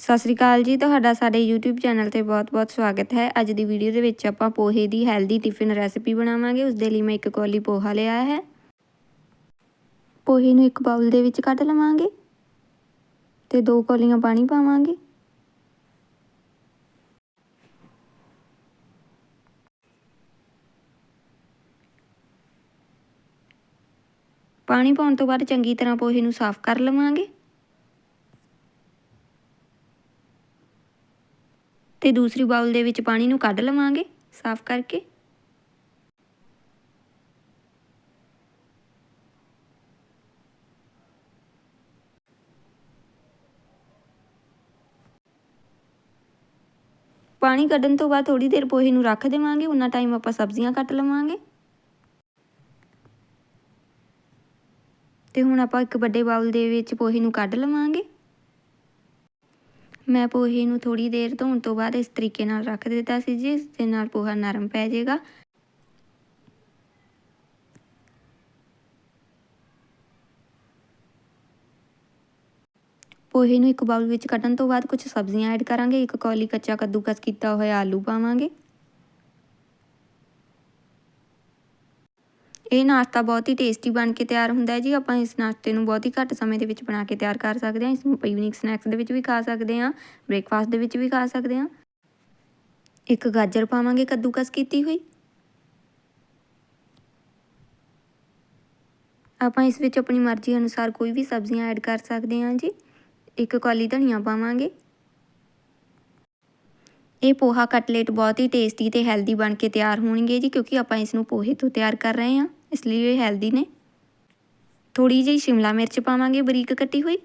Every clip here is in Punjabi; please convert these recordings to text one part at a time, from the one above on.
ਸਤਿ ਸ੍ਰੀ ਅਕਾਲ ਜੀ, ਤੁਹਾਡਾ ਸਾਡੇ YouTube ਚੈਨਲ ਤੇ ਬਹੁਤ-ਬਹੁਤ ਸਵਾਗਤ ਹੈ। ਅੱਜ ਦੀ ਵੀਡੀਓ ਦੇ ਵਿੱਚ ਆਪਾਂ ਪੋਹੇ ਦੀ ਹੈਲਦੀ ਟਿਫਿਨ ਰੈਸਿਪੀ ਬਣਾਵਾਂਗੇ ਉਸ ਦੇ ਲਈ ਮੈਂ ਇੱਕ ਕੌਲੀ ਪੋਹਾ ਲਿਆ ਹੈ। ਪੋਹੇ ਨੂੰ ਇੱਕ ਬਾਉਲ ਦੇ ਵਿੱਚ ਕੱਢ ਲਵਾਂਗੇ ਤੇ ਦੋ ਕੌਲੀਆਂ ਪਾਣੀ ਪਾਵਾਂਗੇ। ਪਾਣੀ ਪਾਉਣ ਤੋਂ ਬਾਅਦ ਚੰਗੀ ਤਰ੍ਹਾਂ ਪੋਹੇ ਨੂੰ ਸਾਫ਼ ਕਰ ਲਵਾਂਗੇ। ਤੇ ਦੂਸਰੀ ਬਾਉਲ ਦੇ ਵਿੱਚ ਪਾਣੀ ਨੂੰ ਕੱਢ ਲਵਾਂਗੇ, ਸਾਫ਼ ਕਰਕੇ। ਪਾਣੀ ਕੱਢਣ ਤੋਂ ਬਾਅਦ ਥੋੜੀ ਦੇਰ ਪੋਹੇ ਨੂੰ ਰੱਖ ਦੇਵਾਂਗੇ ਉਹਨਾਂ ਟਾਈਮ ਆਪਾਂ ਸਬਜ਼ੀਆਂ ਕੱਟ ਲਵਾਂਗੇ। ਤੇ ਹੁਣ ਆਪਾਂ ਇੱਕ ਵੱਡੇ ਬਾਉਲ ਦੇ ਵਿੱਚ ਪੋਹੇ ਨੂੰ ਕੱਢ ਲਵਾਂਗੇ। ਮੈਂ ਪੋਹੇ ਨੂੰ ਥੋੜੀ ਦੇਰ ਧੋਣ ਤੋਂ ਬਾਅਦ ਇਸ ਤਰੀਕੇ ਨਾਲ ਰੱਖ ਦਿੱਤਾ ਸੀ, ਜਿਸ ਦੇ ਨਾਲ ਪੋਹਾ ਨਰਮ ਪੈ ਜਾਏਗਾ। ਪੋਹੇ ਨੂੰ ਇੱਕ ਬਾਉਲ ਵਿੱਚ ਕੱਢਣ ਤੋਂ ਬਾਅਦ ਕੁਝ ਸਬਜ਼ੀਆਂ ਐਡ ਕਰਾਂਗੇ। ਇੱਕ ਕੌਲੀ ਕੱਚਾ ਕੱਦੂਕਸ ਕੀਤਾ ਹੋਇਆ ਆਲੂ ਪਾਵਾਂਗੇ। ਇਹ ਨਾਸ਼ਤਾ ਬਹੁਤ ਹੀ ਟੇਸਟੀ ਬਣ ਕੇ ਤਿਆਰ ਹੁੰਦਾ ਹੈ ਜੀ। ਆਪਾਂ ਇਸ ਨਾਸ਼ਤੇ ਨੂੰ ਬਹੁਤ ਹੀ ਘੱਟ ਸਮੇਂ ਦੇ ਵਿੱਚ ਬਣਾ ਕੇ ਤਿਆਰ ਕਰ ਸਕਦੇ ਹਾਂ। ਇਸ ਨੂੰ ਇਵਨਿੰਗ ਸਨੈਕਸ ਦੇ ਵਿੱਚ ਵੀ ਖਾ ਸਕਦੇ ਹਾਂ ਬ੍ਰੇਕਫਾਸਟ ਦੇ ਵਿੱਚ ਵੀ ਖਾ ਸਕਦੇ ਹਾਂ। ਇੱਕ ਗਾਜਰ ਪਾਵਾਂਗੇ ਕੱਦੂਕਸ ਕੀਤੀ ਹੋਈ। ਆਪਾਂ ਇਸ ਵਿੱਚ ਆਪਣੀ ਮਰਜ਼ੀ ਅਨੁਸਾਰ ਕੋਈ ਵੀ ਸਬਜ਼ੀਆਂ ਐਡ ਕਰ ਸਕਦੇ ਹਾਂ ਜੀ। ਇੱਕ ਕੌਲੀ ਧਨੀਆ ਪਾਵਾਂਗੇ। ਇਹ ਪੋਹਾ ਕਟਲੇਟ ਬਹੁਤ ਹੀ ਟੇਸਟੀ ਤੇ ਹੈਲਦੀ ਬਣ ਕੇ ਤਿਆਰ ਹੋਣਗੇ ਜੀ, ਕਿਉਂਕਿ ਆਪਾਂ ਇਸ ਨੂੰ ਪੋਹੇ ਤੋਂ ਤਿਆਰ ਕਰ ਰਹੇ ਹਾਂ। ਇਸ ਲਈ ਇਹ ਹੈਲਦੀ ਨੇ। ਥੋੜੀ ਜਿਹੀ ਸ਼ਿਮਲਾ ਮਿਰਚ ਪਾਵਾਂਗੇ, ਬਰੀਕ ਕੱਟੀ ਹੋਈ।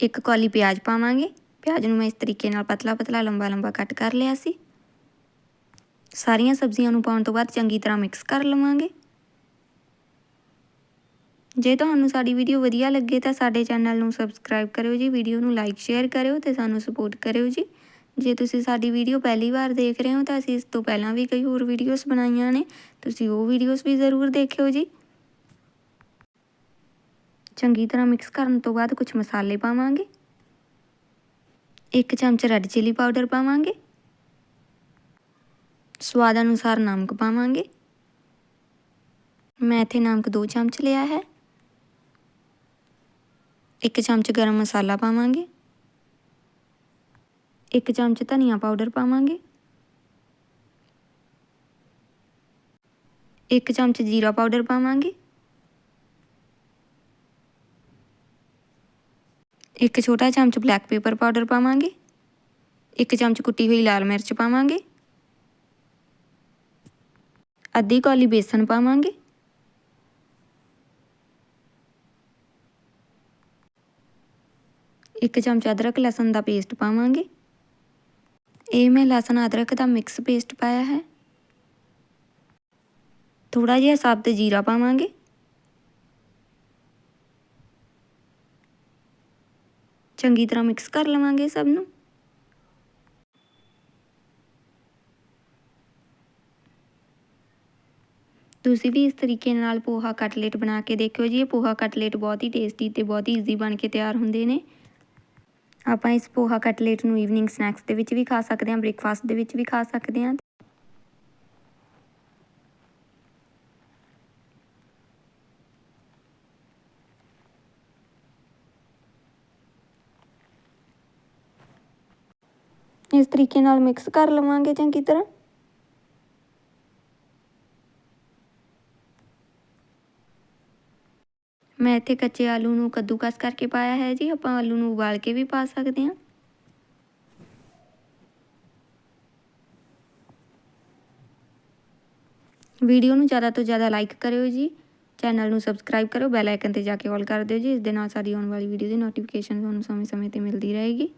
ਇੱਕ ਕੌਲੀ ਪਿਆਜ਼ ਪਾਵਾਂਗੇ। ਪਿਆਜ਼ ਨੂੰ ਮੈਂ ਇਸ ਤਰੀਕੇ ਨਾਲ ਪਤਲਾ ਪਤਲਾ ਲੰਬਾ ਲੰਬਾ ਕੱਟ ਕਰ ਲਿਆ ਸੀ। ਸਾਰੀਆਂ ਸਬਜ਼ੀਆਂ ਨੂੰ ਪਾਉਣ ਤੋਂ ਬਾਅਦ ਚੰਗੀ ਤਰ੍ਹਾਂ ਮਿਕਸ ਕਰ ਲਵਾਂਗੇ। ਜੇ ਤੁਹਾਨੂੰ ਸਾਡੀ ਵੀਡੀਓ ਵਧੀਆ ਲੱਗੇ ਤਾਂ ਸਾਡੇ ਚੈਨਲ ਨੂੰ ਸਬਸਕ੍ਰਾਈਬ ਕਰਿਓ ਜੀ, ਵੀਡੀਓ ਨੂੰ ਲਾਈਕ ਸ਼ੇਅਰ ਕਰਿਓ ਤੇ ਸਾਨੂੰ ਸਪੋਰਟ ਕਰਿਓ ਜੀ। ਜੇ ਤੁਸੀਂ ਸਾਡੀ ਵੀਡੀਓ ਪਹਿਲੀ ਵਾਰ ਦੇਖ ਰਹੇ ਹੋ ਤਾਂ ਅਸੀਂ ਇਸ ਤੋਂ ਪਹਿਲਾਂ ਵੀ ਕਈ ਹੋਰ ਵੀਡੀਓਜ਼ ਬਣਾਈਆਂ ਨੇ, ਤੁਸੀਂ ਉਹ ਵੀਡੀਓਜ਼ ਵੀ ਜ਼ਰੂਰ ਦੇਖਿਓ ਜੀ। ਚੰਗੀ ਤਰ੍ਹਾਂ ਮਿਕਸ ਕਰਨ ਤੋਂ ਬਾਅਦ ਕੁਝ ਮਸਾਲੇ ਪਾਵਾਂਗੇ। ਇੱਕ ਚਮਚ ਰੈੱਡ ਚਿਲੀ ਪਾਊਡਰ ਪਾਵਾਂਗੇ। ਸਵਾਦ ਅਨੁਸਾਰ ਨਮਕ ਪਾਵਾਂਗੇ। ਮੈਂ ਇੱਥੇ ਨਮਕ 2 ਚਮਚ ਲਿਆ ਹੈ। ਇੱਕ ਚਮਚ ਗਰਮ ਮਸਾਲਾ ਪਾਵਾਂਗੇ। ਇੱਕ ਚਮਚ ਧਨੀਆ ਪਾਊਡਰ ਪਾਵਾਂਗੇ। ਇੱਕ ਚਮਚ ਜੀਰਾ ਪਾਊਡਰ ਪਾਵਾਂਗੇ। ਇੱਕ ਛੋਟਾ ਚਮਚ ਬਲੈਕ ਪੇਪਰ ਪਾਊਡਰ ਪਾਵਾਂਗੇ। ਇੱਕ ਚਮਚ ਕੁੱਟੀ ਹੋਈ ਲਾਲ ਮਿਰਚ ਪਾਵਾਂਗੇ। ਅੱਧੀ ਕੌਲੀ ਬੇਸਨ ਪਾਵਾਂਗੇ। ਇੱਕ ਚਮਚਾ ਅਦਰਕ ਲਸਣ ਦਾ ਪੇਸਟ ਪਾਵਾਂਗੇ। ਇਹ ਮੈਂ ਲਸਣ, ਅਦਰਕ ਦਾ ਮਿਕਸ ਪੇਸਟ ਪਾਇਆ ਹੈ। ਥੋੜਾ ਜਿਹਾ ਸਾਬਤ ਜੀਰਾ ਪਾਵਾਂਗੇ। ਚੰਗੀ ਤਰ੍ਹਾਂ ਮਿਕਸ ਕਰ ਲਵਾਂਗੇ ਸਭ ਨੂੰ। ਤੁਸੀਂ ਵੀ ਇਸ ਤਰੀਕੇ ਨਾਲ ਪੋਹਾ ਕਟਲੇਟ ਬਣਾ ਕੇ ਦੇਖਿਓ ਜੀ। ਇਹ ਪੋਹਾ ਕਟਲੇਟ ਬਹੁਤ ਹੀ ਟੇਸਟੀ ਤੇ ਬਹੁਤ ਹੀ ਈਜ਼ੀ ਬਣ ਕੇ ਤਿਆਰ ਹੁੰਦੇ ਨੇ। ਆਪਾਂ ਇਸ ਪੋਹਾ ਕਟਲੇਟ ਨੂੰ ਈਵਨਿੰਗ ਸਨੈਕਸ ਦੇ ਵਿੱਚ ਵੀ ਖਾ ਸਕਦੇ ਹਾਂ ਬ੍ਰੇਕਫਾਸਟ ਦੇ ਵਿੱਚ ਵੀ ਖਾ ਸਕਦੇ ਹਾਂ। ਇਸ ਤਰੀਕੇ ਨਾਲ ਮਿਕਸ ਕਰ ਲਵਾਂਗੇ ਚੰਗੀ ਤਰ੍ਹਾਂ। ਮੈਂ ਇੱਥੇ ਕੱਚੇ ਆਲੂ ਨੂੰ ਕੱਦੂਕਸ ਕਰਕੇ ਪਾਇਆ ਹੈ ਜੀ। ਆਪਾਂ ਆਲੂ ਨੂੰ ਉਬਾਲ ਕੇ ਵੀ ਪਾ ਸਕਦੇ ਹਾਂ। ਵੀਡੀਓ ਨੂੰ ਜ਼ਿਆਦਾ ਤੋਂ ਜ਼ਿਆਦਾ ਲਾਈਕ ਕਰਿਓ ਜੀ। ਚੈਨਲ ਨੂੰ ਸਬਸਕ੍ਰਾਈਬ ਕਰੋ ਬੈਲ ਆਈਕਨ ਤੇ ਜਾ ਕੇ ਆਲ ਕਰ ਦਿਓ ਜੀ। ਇਸ ਦੇ ਨਾਲ ਸਾਡੀ ਆਉਣ ਵਾਲੀ ਵੀਡੀਓ ਦੀ ਨੋਟੀਫਿਕੇਸ਼ਨ ਤੁਹਾਨੂੰ ਸਮੇਂ-ਸਮੇਂ ਤੇ ਮਿਲਦੀ ਰਹੇਗੀ।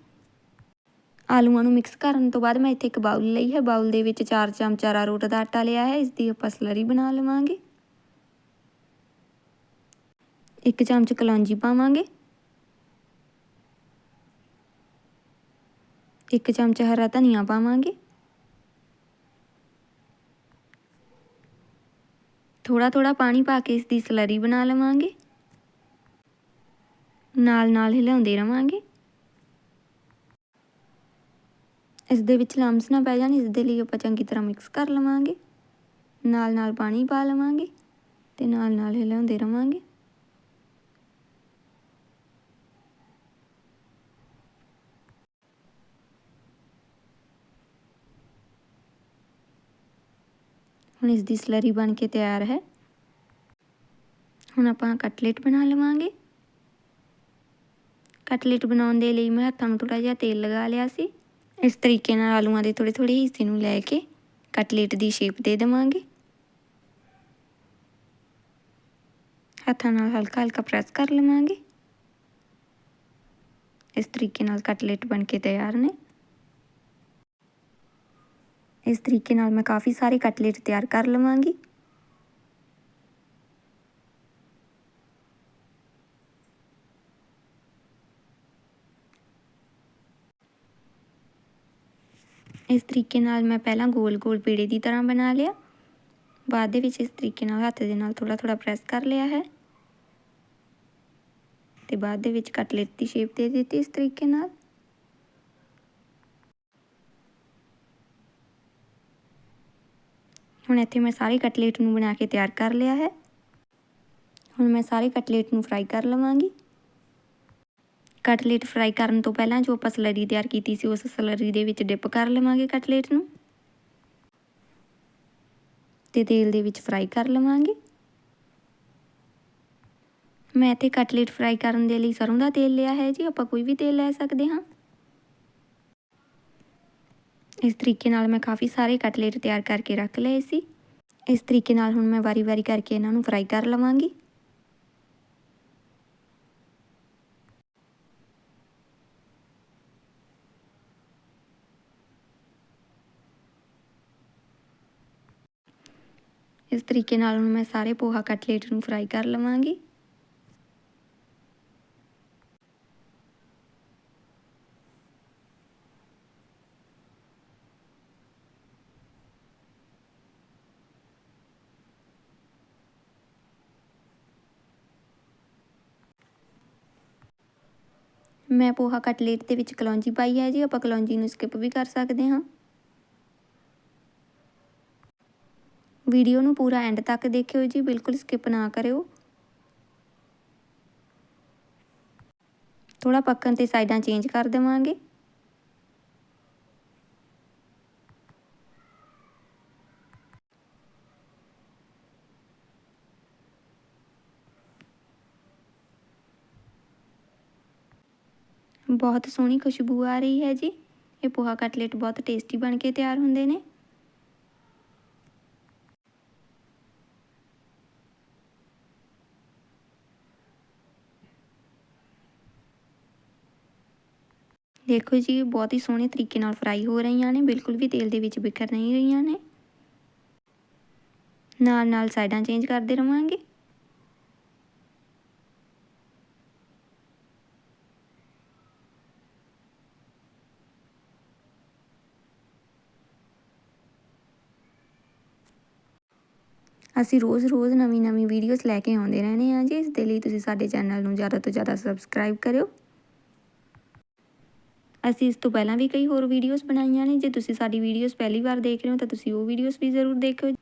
ਆਲੂਆਂ ਨੂੰ ਮਿਕਸ ਕਰਨ ਤੋਂ ਬਾਅਦ ਮੈਂ ਇੱਥੇ ਇੱਕ ਬਾਉਲ ਲਈ ਹੈ। ਬਾਉਲ ਦੇ ਵਿੱਚ 4 ਚਮਚਾ ਅਰਾਰੋਟ ਦਾ ਆਟਾ ਲਿਆ ਹੈ। ਇਸ ਦੀ ਆਪਾਂ ਸਲਰੀ ਬਣਾ ਲਵਾਂਗੇ। ਇੱਕ ਚਮਚ ਕਲੌਂਜੀ ਪਾਵਾਂਗੇ। ਇੱਕ ਚਮਚ ਹਰਾ ਧਨੀਆ ਪਾਵਾਂਗੇ। ਥੋੜਾ ਥੋੜਾ ਪਾਣੀ ਪਾ ਕੇ ਇਸ ਦੀ ਸਲਰੀ ਬਣਾ ਲਵਾਂਗੇ। ਨਾਲ ਨਾਲ ਹਿਲਾਉਂਦੇ ਰਵਾਂਗੇ। ਇਸ ਦੇ ਵਿੱਚ ਲੰਮਸ ਨਾ ਪੈ ਜਾਣ, ਇਸ ਦੇ ਲਈ ਆਪਾਂ ਚੰਗੀ ਤਰ੍ਹਾਂ ਮਿਕਸ ਕਰ ਲਵਾਂਗੇ। ਨਾਲ ਨਾਲ ਪਾਣੀ ਪਾ ਲਵਾਂਗੇ ਤੇ ਨਾਲ ਨਾਲ ਹਿਲਾਉਂਦੇ ਰਵਾਂਗੇ। ਹੁਣ ਇਸ ਦੀ ਸਲਰੀ ਬਣ ਕੇ ਤਿਆਰ ਹੈ। ਹੁਣ ਆਪਾਂ ਕਟਲੇਟ ਬਣਾ ਲਵਾਂਗੇ। ਕਟਲੇਟ ਬਣਾਉਣ ਦੇ ਲਈ ਮੈਂ ਹੱਥਾਂ ਨੂੰ ਥੋੜਾ ਜਿਹਾ ਤੇਲ ਲਗਾ ਲਿਆ ਸੀ। ਇਸ ਤਰੀਕੇ ਨਾਲ ਆਲੂਆਂ ਦੇ ਥੋੜੇ ਥੋੜੇ ਹਿੱਸੇ ਨੂੰ ਲੈ ਕੇ ਕਟਲੇਟ ਦੀ ਸ਼ੇਪ ਦੇ ਦੇਵਾਂਗੇ। ਹੱਥਾਂ ਨਾਲ ਹਲਕਾ ਹਲਕਾ ਪ੍ਰੈਸ ਕਰ ਲਵਾਂਗੇ। ਇਸ ਤਰੀਕੇ ਨਾਲ ਕਟਲੇਟ ਬਣ ਕੇ ਤਿਆਰ ਨੇ। ਇਸ ਤਰੀਕੇ ਨਾਲ ਮੈਂ ਕਾਫੀ ਸਾਰੇ ਕਟਲੇਟ ਤਿਆਰ ਕਰ ਲਵਾਂਗੀ। ਇਸ ਤਰੀਕੇ ਨਾਲ ਮੈਂ ਪਹਿਲਾਂ ਗੋਲ-ਗੋਲ ਪੇੜੇ ਦੀ ਤਰ੍ਹਾਂ ਬਣਾ ਲਿਆ। ਬਾਅਦ ਦੇ ਵਿੱਚ ਇਸ ਤਰੀਕੇ ਨਾਲ ਹੱਥ ਦੇ ਨਾਲ ਥੋੜਾ ਥੋੜਾ ਪ੍ਰੈਸ ਕਰ ਲਿਆ ਹੈ। ਤੇ ਬਾਅਦ ਦੇ ਵਿੱਚ ਕਟਲੇਟ ਦੀ ਸ਼ੇਪ ਦੇ ਦਿੱਤੀ ਇਸ ਤਰੀਕੇ ਨਾਲ। ਹੁਣ ਇੱਥੇ ਮੈਂ ਸਾਰੇ ਕਟਲੇਟ ਨੂੰ ਬਣਾ ਕੇ ਤਿਆਰ ਕਰ ਲਿਆ ਹੈ। ਹੁਣ ਮੈਂ ਸਾਰੇ ਕਟਲੇਟ ਨੂੰ ਫਰਾਈ ਕਰ ਲਵਾਂਗੀ। ਕਟਲੇਟ ਫਰਾਈ ਕਰਨ ਤੋਂ ਪਹਿਲਾਂ ਜੋ ਆਪਾਂ ਸਲਰੀ ਤਿਆਰ ਕੀਤੀ ਸੀ, ਉਸ ਸਲਰੀ ਦੇ ਵਿੱਚ ਡਿਪ ਕਰ ਲਵਾਂਗੇ ਕਟਲੇਟ ਨੂੰ। ਤੇ ਤੇਲ ਦੇ ਵਿੱਚ ਫਰਾਈ ਕਰ ਲਵਾਂਗੇ। ਮੈਂ ਇੱਥੇ ਕਟਲੇਟ ਫਰਾਈ ਕਰਨ ਦੇ ਲਈ ਸਰੋਂ ਦਾ ਤੇਲ ਲਿਆ ਹੈ ਜੀ, ਆਪਾਂ ਕੋਈ ਵੀ ਤੇਲ ਲੈ ਸਕਦੇ ਹਾਂ। ਇਸ ਤਰੀਕੇ ਨਾਲ ਮੈਂ ਕਾਫੀ ਸਾਰੇ ਕਟਲੇਟ ਤਿਆਰ ਕਰਕੇ ਰੱਖ ਲਏ ਸੀ। ਇਸ ਤਰੀਕੇ ਨਾਲ ਹੁਣ ਮੈਂ ਵਾਰੀ-ਵਾਰੀ ਕਰਕੇ ਇਹਨਾਂ ਨੂੰ ਫਰਾਈ ਕਰ ਲਵਾਂਗੀ। ਇਸ ਤਰੀਕੇ ਨਾਲ ਹੁਣ ਮੈਂ ਸਾਰੇ ਪੋਹਾ ਕਟਲੇਟ ਨੂੰ ਫਰਾਈ ਕਰ ਲਵਾਂਗੀ। ਮੈਂ ਪੋਹਾ ਕਟਲੇਟ ਦੇ ਵਿੱਚ ਕਲੌਂਜੀ ਪਾਈ ਹੈ ਜੀ, ਆਪਾਂ ਕਲੌਂਜੀ ਨੂੰ ਸਕਿਪ ਵੀ ਕਰ ਸਕਦੇ ਹਾਂ। ਵੀਡੀਓ ਨੂੰ ਪੂਰਾ ਐਂਡ ਤੱਕ ਦੇਖਿਓ ਜੀ, ਬਿਲਕੁਲ ਸਕਿਪ ਨਾ ਕਰਿਓ। ਥੋੜਾ ਪੱਕਣ ਤੇ ਸਾਈਡਾਂ ਚੇਂਜ ਕਰ ਦੇਵਾਂਗੇ। ਬਹੁਤ ਸੋਹਣੀ ਖੁਸ਼ਬੂ ਆ ਰਹੀ ਹੈ ਜੀ। ਇਹ ਪੋਹਾ ਕਟਲੇਟ ਬਹੁਤ ਟੇਸਟੀ ਬਣ ਕੇ ਤਿਆਰ ਹੁੰਦੇ ਨੇ। ਦੇਖੋ ਜੀ, ਬਹੁਤ ਹੀ ਸੋਹਣੇ ਤਰੀਕੇ ਨਾਲ ਫਰਾਈ ਹੋ ਰਹੀਆਂ ਨੇ। ਬਿਲਕੁਲ ਵੀ ਤੇਲ ਦੇ ਵਿੱਚ ਬਿਖਰ ਨਹੀਂ ਰਹੀਆਂ ਨੇ। ਨਾਲ ਨਾਲ ਸਾਈਡਾਂ ਚੇਂਜ ਕਰਦੇ ਰਵਾਂਗੇ। ਅਸੀਂ ਰੋਜ਼-ਰੋਜ਼ ਨਵੀਂ-ਨਵੀਂ ਵੀਡੀਓਜ਼ ਲੈ ਕੇ ਆਉਂਦੇ ਰਹਿੰਦੇ ਹਾਂ ਜੀ। ਇਸ ਦੇ ਲਈ ਤੁਸੀਂ ਸਾਡੇ ਚੈਨਲ ਨੂੰ ਜ਼ਿਆਦਾ ਤੋਂ ਜ਼ਿਆਦਾ ਸਬਸਕ੍ਰਾਈਬ ਕਰਿਓ। ਅਸੀਂ ਇਸ ਤੋਂ ਪਹਿਲਾਂ ਵੀ ਕਈ ਹੋਰ ਵੀਡੀਓਜ਼ ਬਣਾਈਆਂ ਨੇ। ਜੇ ਤੁਸੀਂ ਸਾਡੀ ਵੀਡੀਓਜ਼ ਪਹਿਲੀ ਵਾਰ ਦੇਖ ਰਹੇ ਹੋ ਤਾਂ ਤੁਸੀਂ ਉਹ ਵੀਡੀਓਜ਼ ਵੀ ਜ਼ਰੂਰ ਦੇਖਿਓ।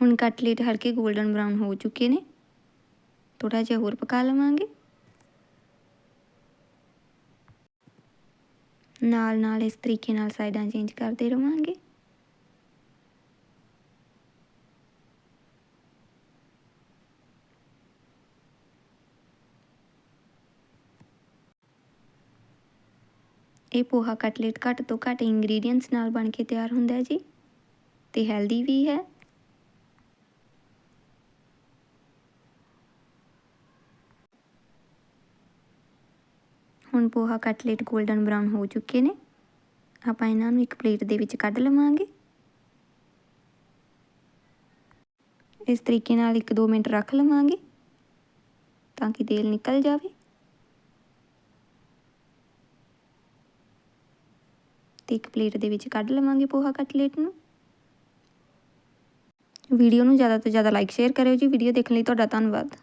ਹੁਣ ਕਟਲੇਟ ਹਲਕੇ 골ਡਨ ਬਰਾਊਨ ਹੋ ਚੁੱਕੇ ਨੇ। ਥੋੜਾ ਜਿਹਾ ਹੋਰ ਪਕਾ ਲਵਾਂਗੇ। ਨਾਲ ਨਾਲ ਇਸ ਤਰੀਕੇ ਨਾਲ ਸਾਈਡਾਂ ਚੇਂਜ ਕਰਦੇ ਰਵਾਂਗੇ। ਇਹ ਪੋਹਾ ਕਟਲੇਟ ਘੱਟ ਤੋਂ ਘੱਟ ਇੰਗਰੀਡੀਅੰਟਸ ਨਾਲ ਬਣ ਕੇ ਤਿਆਰ ਹੁੰਦਾ ਹੈ ਜੀ। ਤੇ ਹੈਲਦੀ ਵੀ ਹੈ। ਹੁਣ ਪੋਹਾ ਕਟਲੇਟ 골ਡਨ ਬ੍ਰਾਊਨ ਹੋ ਚੁੱਕੇ ਨੇ। ਆਪਾਂ ਇਹਨਾਂ ਨੂੰ ਇੱਕ ਪਲੇਟ ਦੇ ਵਿੱਚ ਕੱਢ ਲਵਾਂਗੇ। ਇਸ ਤਰੀਕੇ ਨਾਲ 1-2 ਮਿੰਟ ਰੱਖ ਲਵਾਂਗੇ ਤਾਂ ਕਿ ਤੇਲ ਨਿਕਲ ਜਾਵੇ। ਤੇ ਇੱਕ ਪਲੇਟ ਦੇ ਵਿੱਚ ਕੱਢ ਲਵਾਂਗੇ ਪੋਹਾ ਕਟਲੇਟ ਨੂੰ। ਵੀਡੀਓ ਨੂੰ ਜ਼ਿਆਦਾ ਤੋਂ ਜ਼ਿਆਦਾ ਲਾਈਕ ਸ਼ੇਅਰ ਕਰਿਓ ਜੀ। ਵੀਡੀਓ ਦੇਖਣ ਲਈ ਤੁਹਾਡਾ ਧੰਨਵਾਦ।